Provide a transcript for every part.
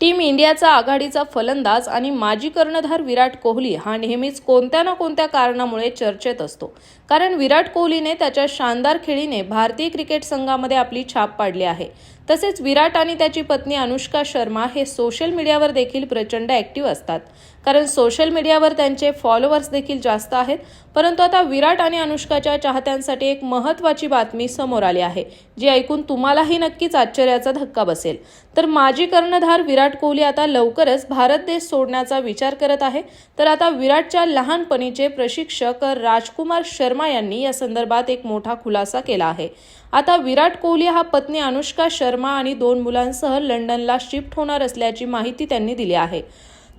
Team इंडियाचा आघाडीचा फलंदाज आणि माजी कर्णधार विराट कोहली हा नेहमीच कोणत्या ना कोणत्या कारणामुळे चर्चेत असतो. कारण विराट कोहलीने त्याच्या शानदार खेळीने भारतीय क्रिकेट संघामध्ये आपली छाप पाडली आहे. तसेच विराट आणि त्याची पत्नी अनुष्का शर्मा हे सोशल मीडियावर देखील प्रचंड ॲक्टिव्ह असतात. कारण सोशल मीडियावर त्यांचे फॉलोअर्स देखील जास्त आहेत. परंतु आता विराट आणि अनुष्काच्या चाहत्यांसाठी एक महत्त्वाची बातमी समोर आली आहे जी ऐकून तुम्हालाही नक्कीच आश्चर्याचा धक्का बसेल. तर माजी कर्णधार विराट कोहली आता लवकरच भारत देश सोडण्याचा विचार करत आहे. तर आता विराटच्या लहानपणीचे प्रशिक्षक राजकुमार शर्मा यांनी या संदर्भात एक मोठा खुलासा केला आहे. आता विराट कोहली हा पत्नी अनुष्का शर्मा आणि दोन मुलांसह लंडनला शिफ्ट होणार असल्याची माहिती त्यांनी दिली आहे.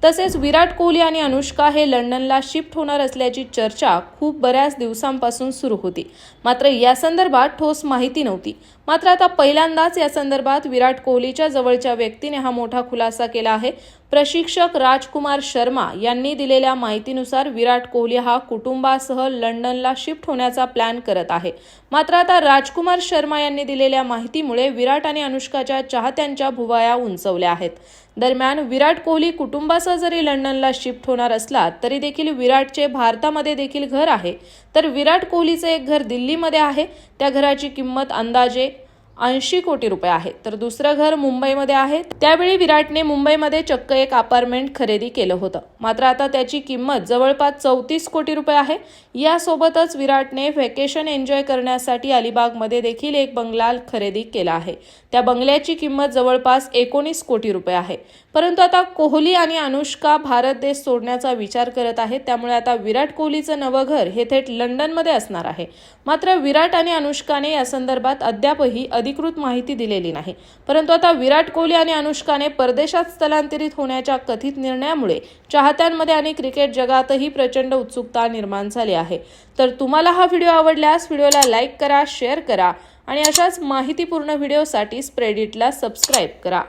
तसेच विराट कोहली आणि अनुष्का हे लंडनला शिफ्ट होणार असल्याची चर्चा खूप बऱ्याच दिवसांपासून सुरू होती. मात्र या संदर्भात ठोस माहिती नव्हती. मात्र आता पहिल्यांदाच या संदर्भात विराट कोहलीच्या जवळच्या व्यक्तीने हा मोठा खुलासा केला आहे. प्रशिक्षक राजकुमार शर्मा यांनी दिलेल्या माहितीनुसार विराट कोहली हा कुटुंबासह लंडनला शिफ्ट होण्याचा प्लॅन करत आहे. मात्र आता राजकुमार शर्मा यांनी दिलेल्या माहितीमुळे विराट आणि अनुष्काच्या चाहत्यांच्या भुवाया उंचवल्या आहेत. दरम्यान विराट कोहली कुटुंबासह जरी लंडनला शिफ्ट होणार असला तरी देखील विराटचे भारतामध्ये देखील घर आहे. तर विराट कोहलीचे एक घर दिल्लीमध्ये आहे. त्या घराची किंमत अंदाजे ऐंशी कोटी रुपये आहे तर दुसरं घर मुंबईमध्ये आहे. त्यावेळी विराटने मुंबईमध्ये चक्क एक अपार्टमेंट खरेदी केलं होतं. मात्र आता त्याची किंमत जवळपास चौतीस कोटी रुपये आहे. यासोबतच विराटने व्हॅकेशन एन्जॉय करण्यासाठी अलिबागमध्ये देखील एक बंगला खरेदी केला आहे. त्या बंगल्याची किंमत जवळपास एकोणीस कोटी रुपये आहे. परंतु आता कोहली आणि अनुष्का भारत देश सोडण्याचा विचार करत आहेत. त्यामुळे आता विराट कोहलीचं नवं घर हे थेट लंडनमध्ये असणार आहे. मात्र विराट आणि अनुष्काने या संदर्भात अद्यापही अधिकृत माहिती दिलेली नाही. परंतु आता विराट कोहली आणि अनुष्काने परदेशात स्थलांतरित होण्याच्या कथित निर्णयामुळे चाहत्यांमध्ये आणि क्रिकेट जगातही प्रचंड उत्सुकता निर्माण झाली आहे. तर तुम्हाला हा व्हिडिओ आवडल्यास व्हिडिओला लाईक करा शेअर करा आणि अशाच माहितीपूर्ण व्हिडिओसाठी स्प्रेडिटला सबस्क्राईब करा.